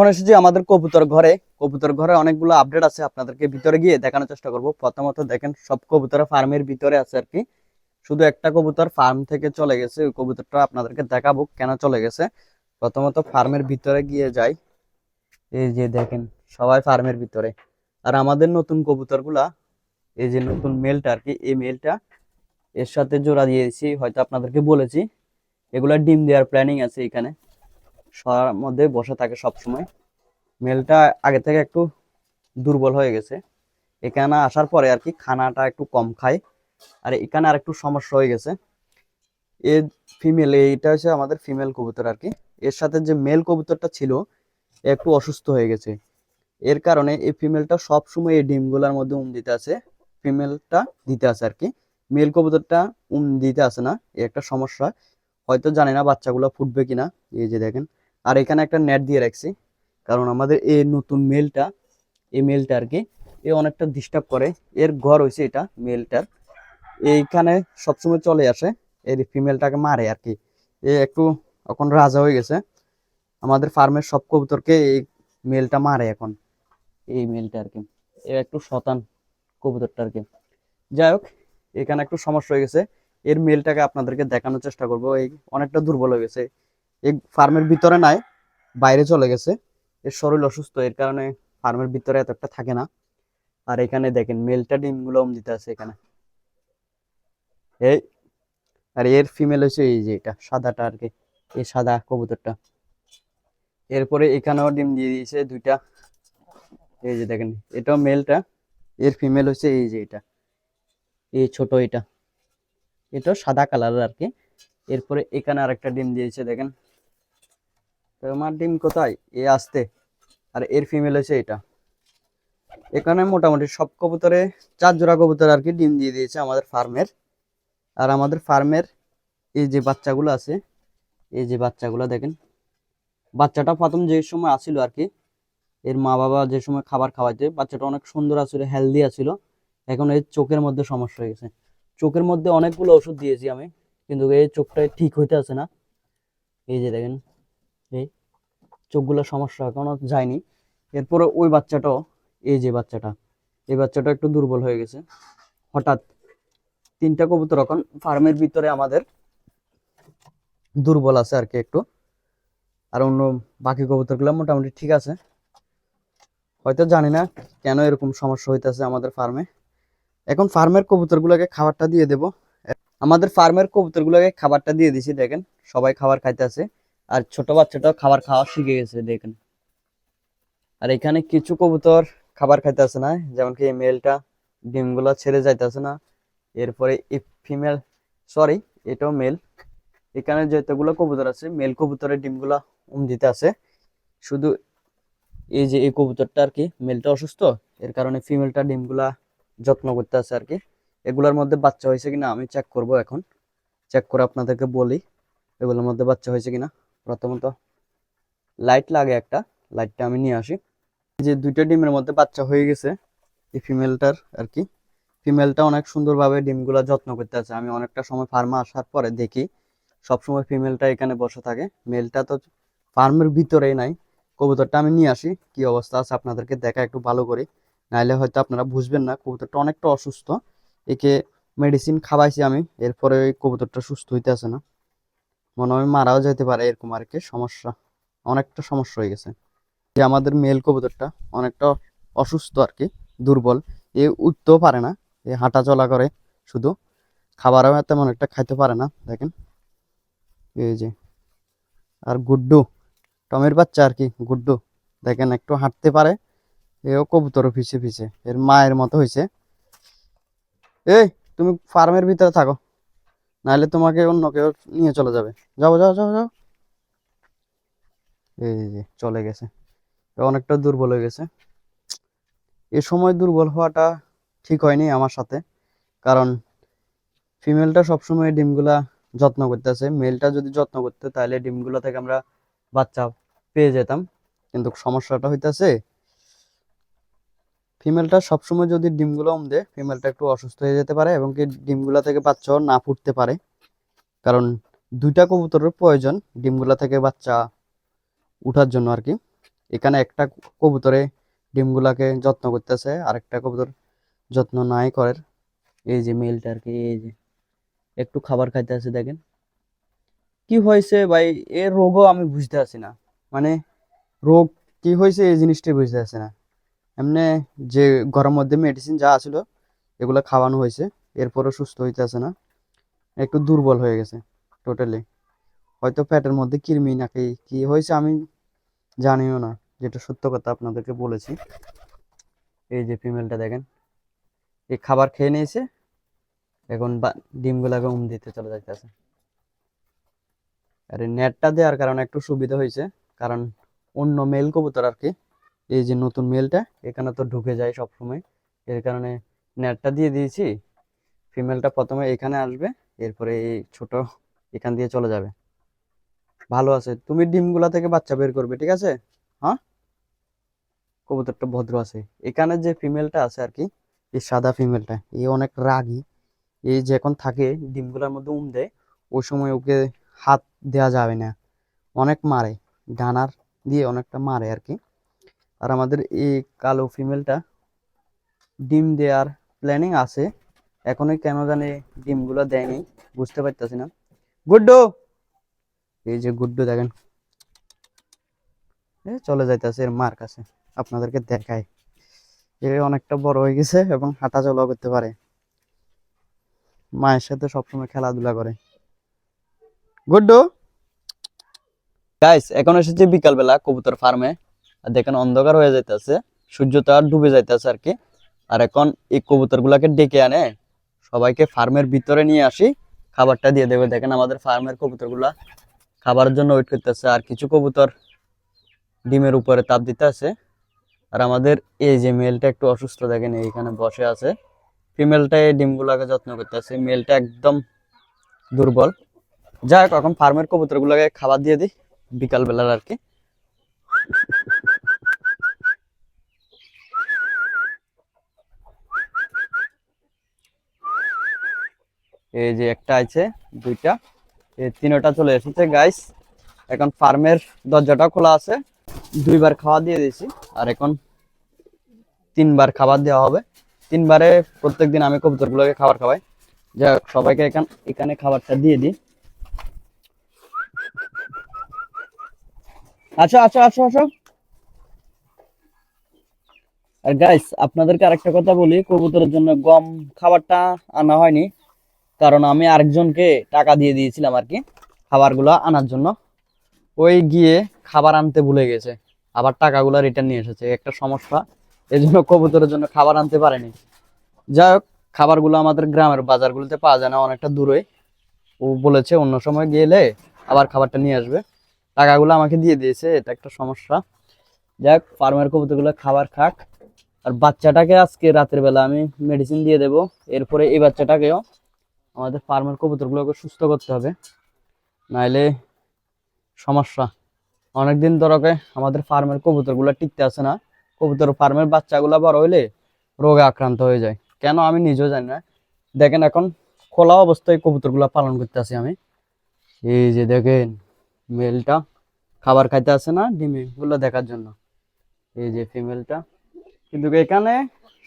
এখন এসেছি আমাদের কবুতর ঘরে কবুতর ঘরে অনেকগুলো আপডেট আছে আপনাদেরকে ভিতরে গিয়ে দেখানোর চেষ্টা করব। প্রথমত দেখেন, সব কবুতর ফার্মের ভিতরে আছে আর কি। শুধু একটা কবুতর ফার্ম থেকে চলে গেছে, ওই কবুতরটা আপনাদেরকে দেখাবো কেন চলে গেছে। প্রথমত ফার্মের ভিতরে গিয়ে যাই। এই যে দেখেন, সবাই ফার্মের ভিতরে। আর আমাদের নতুন কবুতরগুলা, এই যে নতুন মেলটা আর কি, এই মেলটা এর সাথে জোড়া দিয়েছি, হয়তো আপনাদেরকে বলেছি। এগুলা ডিম দেওয়ার প্ল্যানিং আছে এখানে। শোয়ার মধ্যে বসে থাকে সব সময় মেলটা আগে থেকে একটু দুর্বল হয়ে গেছে। এখানে আসার পরে আর কি খানাটা একটু কম খায় আর এখানে আর একটু সমস্যা হয়ে গেছে। এর ফিমেল এইটা হচ্ছে আমাদের ফিমেল কবুতর আর কি। এর সাথে যে মেল কবুতরটা ছিল একটু অসুস্থ হয়ে গেছে। এর কারণে এই ফিমেলটা সব সময় এই ডিমগুলোর মধ্যে উম দিতে আছে। ফিমেলটা দিতে আছে আর কি। মেল কবুতরটা উম দিতে আছে না, এ একটা সমস্যা। হয়তো জানি না বাচ্চাগুলো ফুটবে কিনা। এই যে দেখেন আর এখানে একটা নেট দিয়ে রাখছি। কারণ আমাদের এই নতুন মেলটা এই মেলটা আর কি এ অনেকটা ডিস্টার্ব করে। এর ঘর হয়েছে এটা মেলটার এইখানে সবসময় চলে আসে এর ফিমেলটাকে মারে আর কি এ একটু এখন রাজা হয়ে গেছে। আমাদের ফার্মের সব কবুতরকে এই মেলটা মারে এখন। এই মেলটা আর কি এ একটু শতান কবুতরটা আর কি যাই হোক, এখানে একটু সমস্যা হয়ে গেছে। এর মেলটাকে আপনাদেরকে দেখানোর চেষ্টা করব। এই অনেকটা দুর্বল হয়ে গেছে। এই ফার্মের ভিতরে নাই, বাইরে চলে গেছে। এর শরীর অসুস্থ, এর কারণে ফার্মের ভিতরে এত একটা থাকে না। আর এখানে দেখেন, মেলটা ডিমগুলো ওম দিতে আছে এখানে। এই, আর এর ফিমেল হচ্ছে এই যে এটা, সাদাটা আর কি, এই সাদা কবুতরটা। এরপরে এখানেও ডিম দিয়ে দিয়েছে দুইটা। এই যে দেখেন, এটাও মেলটা, এর ফিমেল হচ্ছে এই যে এটা। এই ছোট এটা। এটাও সাদা কালারের আর কি। এরপরে এখানে আরেকটা ডিম দিয়েছে, দেখেন। তো আমার ডিম কোথায়? এ আসতে। আর এর ফিমেল হচ্ছে এটা। এখানে মোটামুটি সব কবুতরে, চার জোড়া কবুতর আর কি ডিম দিয়ে দিয়েছে আমাদের ফার্মের। আর আমাদের ফার্মের এই যে বাচ্চাগুলো আছে, এই যে বাচ্চাগুলো দেখেন। বাচ্চাটা প্রথম যে সময় আসিল আর কি, এর মা বাবা যে সময় খাবার খাওয়াইতে, বাচ্চাটা অনেক সুন্দর আছিল হেলদি আছিল এখন এই চোখের মধ্যে সমস্যা হয়ে গেছে। চোখের মধ্যে অনেকগুলো ওষুধ দিয়েছি আমি, কিন্তু এই চোখটা ঠিক হইতে আছে না। এই যে দেখেন চোখগুলো সমস্যা এখনও যায়নি। এরপরে ওই বাচ্চাটাও, এই যে বাচ্চাটা, এই বাচ্চাটা একটু দুর্বল হয়ে গেছে। হঠাৎ তিনটা কবুতর এখন ফার্মের ভিতরে আমাদের দুর্বল আছে আর কি একটু। আর অন্য বাকি কবুতরগুলো মোটামুটি ঠিক আছে। হয়তো জানি না কেন এরকম সমস্যা হইতেছে আমাদের ফার্মে। এখন ফার্মের কবুতরগুলোকে খাবারটা দিয়ে দেব। আমাদের ফার্মের কবুতরগুলোকে খাবারটা দিয়ে দিছি, দেখেন, সবাই খাবার খাইতে আছে আর ছোট বাচ্চাটাও খাবার খাওয়া শিখে গেছে, দেখেন। আর এখানে কিছু কবুতর খাবার খাইতে আছে না, যেমন কি মেলটা, ডিমগুলো ছেড়ে যাইতেছে না। এরপরে ফিমেল সরি এটাও মেল এখানে যতগুলো কবুতর আছে মেল কবুতরের ডিমগুলা উম দিতে আছে শুধু এই যে এই কবুতরটা আর কি মেলটা অসুস্থ, এর কারণে ফিমেলটা ডিমগুলা যত্ন করতে আছে আর কি। এগুলোর মধ্যে বাচ্চা হয়েছে কিনা আমি চেক করব এখন। চেক করে আপনাদেরকে বলি, এগুলোর মধ্যে বাচ্চা হয়েছে কিনা। প্রথমত লাইট লাগে একটা লাইটটা আমি নিয়ে আসি। যে দুইটা ডিমের মধ্যে বাচ্চা হয়ে গেছে, এই ফিমেলটার আর কি। ফিমেলটা অনেক সুন্দরভাবে ডিমগুলা যত্ন করতে আছে। আমি অনেকটা সময় ফার্মে আসার পরে দেখি, সবসময় ফিমেলটা এখানে বসে থাকে। মেলটা তো ফার্মের ভিতরেই নাই। কবুতরটা আমি নিয়ে আসি, কি অবস্থা আছে আপনাদেরকে দেখা একটু ভালো করে। নাইলে হয়তো আপনারা বুঝবেন না, কবুতরটা অনেকটা অসুস্থ। একে মেডিসিন খাওয়াইছি আমি, এরপরে ওই কবুতরটা সুস্থ হইতে আছে না। মনে হয় মারাও যেতে পারে এরকম আর কি সমস্যা। অনেকটা সমস্যা হয়ে গেছে। যে আমাদের মেল কবুতরটা অনেকটা অসুস্থ আর কি দুর্বল। এ উঠতেও পারে না, এ হাঁটা চলা করে শুধু। খাবারও তেমন একটা খাইতে পারে না, দেখেন। এই যে, আর গুড্ডু, টমের বাচ্চা আর কি গুড্ডু। দেখেন একটু হাঁটতে পারে, এও কবুতর পিছে পিছে এর মায়ের মতো হয়েছে এই, তুমি ফার্মের ভিতরে থাকো। নাহলে তোমাকে অন্য কেউ নিয়ে চলে যাবে। যাও যাও যাও যাও। এই যে চলে গেছে। অনেকটা দুর্বল হয়ে গেছে। এ সময় দুর্বল হওয়াটা ঠিক হয়নি আমার সাথে। কারণ ফিমেলটা সবসময় ডিমগুলা যত্ন করতেছে। মেলটা যদি যত্ন করতে, তাহলে ডিমগুলো থেকে আমরা বাচ্চা পেয়ে যেতাম। কিন্তু সমস্যাটা হইতাছে ফিমেলটা সবসময় যদি ডিমগুলো উম দেয় ফিমেলটা একটু অসুস্থ হয়ে যেতে পারে এবং কি ডিমগুলা থেকে বাচ্চাও না ফুটতে পারে। কারণ দুইটা কবুতরের প্রয়োজন ডিমগুলা থেকে বাচ্চা উঠার জন্য আর কি। এখানে একটা কবুতরে ডিমগুলাকে যত্ন করতেছে আর একটা কবুতর যত্ন নাই করে। এই যে মেলটা আর কি, এই যে একটু খাবার খাইতে আছে, দেখেন। কি হয়েছে ভাই? এর রোগও আমি বুঝতে পারছি না। মানে রোগ কি হয়েছে এই জিনিসটাই বুঝতে পারছি না। এমনি যে ঘরের মধ্যে মেডিসিন যা আছিল, এগুলো খাওয়ানো হয়েছে। এরপরও সুস্থ হইতে আছে না। একটু দুর্বল হয়ে গেছে টোটালি হয়তো পেটের মধ্যে কৃমি নাকি কি হয়েছে আমি জানিও না, যেটা সত্য কথা আপনাদেরকে বলেছি। এই যে ফিমেলটা দেখেন এই খাবার খেয়ে নিয়েছে, এখন ডিমগুলাকে উম দিতে চলে যাইতেছে। আর নেটটা দেওয়ার কারণে একটু সুবিধা হয়েছে, কারণ অন্য মেল কবুতর আর কি এই যে নতুন মেলটা, এখানে তো ঢুকে যায় সব সময় এর কারণে নেটটা দিয়ে দিয়েছি। ফিমেলটা প্রথমে এখানে আসবে, এরপরে এই ছোট এখান দিয়ে চলে যাবে। ভালো আছে। তুমি ডিমগুলা থেকে বাচ্চা বের করবে, ঠিক আছে? হ্যাঁ? কবুতরটা ভদ্র আছে। এখানে যে ফিমেলটা আছে আর কি, এই সাদা ফিমেলটা, এই অনেক রাগী। এই যখন থাকে, ডিমগুলোর মধ্যে উম দেয়, ওই সময় ওকে হাত দেওয়া যাবে না। অনেক মারে, ডানার দিয়ে অনেকটা মারে আর কি। আর আমাদের এই কালো ফিমেলটা ডিম দেওয়ার প্ল্যানিং আছে। এখনই কেন জানি ডিমগুলো দেয়নি, বুঝতে পারতেছি না। গুড্ডু! এই যে গুড্ডু দেখেন। চলে যাইতেছে এর মার কাছে, আপনাদেরকে দেখায় এ অনেকটা বড় হয়ে গেছে এবং হাঁটা চলা করতে পারে। মায়ের সাথে সবসময় খেলাধুলা করে। গুড্ডু! গাইস এখন এসেছে বিকালবেলা কবুতর ফার্মে আর দেখেন অন্ধকার হয়ে যাইতেছে সূর্যটা ডুবে যাইতেছে আর কি। আর এখন এই কবুতর গুলাকে ডেকে আনে, সবাইকে ফার্মের ভিতরে নিয়ে আসি, খাবারটা দিয়ে দেবে। দেখেন আমাদের ফার্মের কবুতরগুলা খাবারের জন্য ওয়েট করতেছে। আর কিছু কবুতর ডিমের উপরে তাপ দিতে আছে আর আমাদের এই যে মেলটা একটু অসুস্থ, দেখেন এইখানে বসে আছে। ফিমেলটা এই ডিমগুলাকে যত্ন করতেছে। মেলটা একদম দুর্বল। যাই হোক এখন ফার্মের কবুতরগুলোকে খাবার দিয়ে দিই, বিকালবেলার আর কি। এই যে একটা আছে, দুইটা। এই তিনটা চলে এসেছে গাইস এখন ফার্মের দরজাটা খোলা আছে। দুইবার খাওয়া দিয়ে দিয়েছি, আর এখন তিনবার খাবার দেওয়া হবে। তিনবারে প্রত্যেকদিন আমি কবুতরগুলোকে খাবার খাওয়াই। যাই হোক, সবাইকে এখান, এখানে খাবারটা দিয়ে দিই। আচ্ছা আচ্ছা আচ্ছা আচ্ছা আর গাইস আপনাদেরকে আরেকটা কথা বলি, কবুতরের জন্য গম খাবারটা আনা হয়নি। কারণ আমি আরেকজনকে টাকা দিয়ে দিয়েছিলাম আর কি খাবারগুলো আনার জন্য। ওই গিয়ে খাবার আনতে ভুলে গেছে, আবার টাকাগুলো রিটার্ন নিয়ে এসেছে। একটা সমস্যা এই জন্য কবুতরের জন্য খাবার আনতে পারেনি। যাই হোক, খাবারগুলো আমাদের গ্রামের বাজারগুলোতে পাওয়া যায় না, অনেকটা দূরে। ও বলেছে অন্য সময় গেলে আবার খাবারটা নিয়ে আসবে। টাকাগুলো আমাকে দিয়ে দিয়েছে, এটা একটা সমস্যা। যাই হোক, ফার্মের কবুতরগুলো খাবার খাক। আর বাচ্চাটাকে আজকে রাতের বেলা আমি মেডিসিন দিয়ে দেব। এরপরে এই বাচ্চাটাকেও আমাদের ফার্মের কবুতরগুলোকে সুস্থ করতে হবে। নাইলে সমস্যা। অনেকদিন ধরে আমাদের ফার্মের কবুতরগুলো টিকতে আসে না। কবুতর ফার্মের বাচ্চাগুলো বড় হইলে রোগে আক্রান্ত হয়ে যায়। কেন আমি নিজেও জানি না। দেখেন এখন খোলা অবস্থায় কবুতরগুলো পালন করতে আসি আমি। এই যে দেখেন, মেলটা খাবার খাইতে আসে না ডিমে গুলো দেখার জন্য। এই যে ফিমেলটা কিন্তু এখানে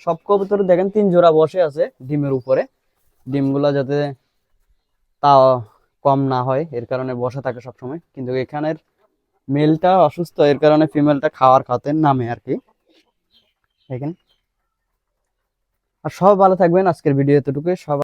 সব কবুতর দেখেন তিন জোড়া বসে আছে ডিমের উপরে। ডিমগুলো যাতে তা কম না হয়, এর কারণে বসে থাকে সবসময়। কিন্তু এখানের মেলটা অসুস্থ, এর কারণে ফিমেলটা খাওয়ার খাতে নামে আর কি। দেখেন আর সব ভালো থাকবেন, আজকের ভিডিও এতটুকু সবাই